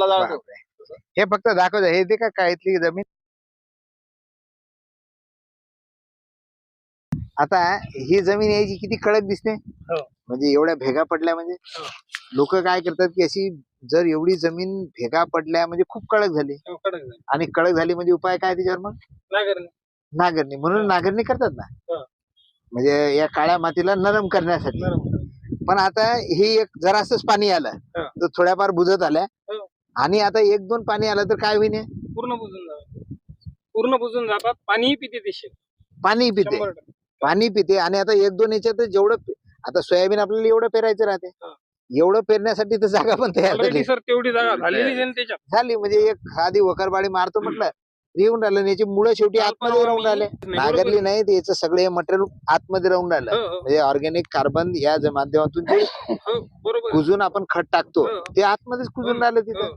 बापरे. हे फक्त दाखवत हे ते का काय इथली जमीन आता ही जमीन यायची किती कडक दिसते हो. म्हणजे एवढ्या भेगा पडल्या म्हणजे हो. लोक काय करतात की अशी जर एवढी जमीन भेगा पडल्या म्हणजे खूप कडक झाली हो, कडक झाली. आणि कडक झाली म्हणजे उपाय काय त्याच्यावर मग नांगरणी. नांगरणी म्हणून. नांगरणी करतात ना हो. म्हणजे या काळ्या मातीला नरम करण्यासाठी नरम. पण आता हे एक जरासच पाणी आलं हा. तर थोड्याफार बुजत आल्या हो. आणि आता एक दोन पाणी आलं तर काय होईन? पूर्ण बुजून जातात पूर्ण बुजून जातात पाणीही पिते ते शेत पाणी पिते. शंभर टक्के. पाणी पिते. आणि आता एक दोन याच्यात जेवढं पे- आता सोयाबीन आपल्याला एवढं पेरायचं राहते. हा. एवढं पेरण्यासाठी तर जागा पण तयार झाली. ऑलरेडी सर तेवढी जागा झालेली आहे त्याच्यात. झाली. म्हणजे एक आधी वकरबाडी मारतो म्हटलं येऊन राहिलं आणि याची मुळं शेवटी आतमध्ये राहून राहिले. नागरली नाही तर याचं सगळं हे मटेरियल आतमध्ये राहून राहिलं. हो, हो, म्हणजे ऑर्गॅनिक कार्बन या ज- माध्यमातून जे हो, बरोबर आहे. कुजून आपण खत टाकतो हो. ते आतमध्येच कुजून राहिलं तिथं. हो.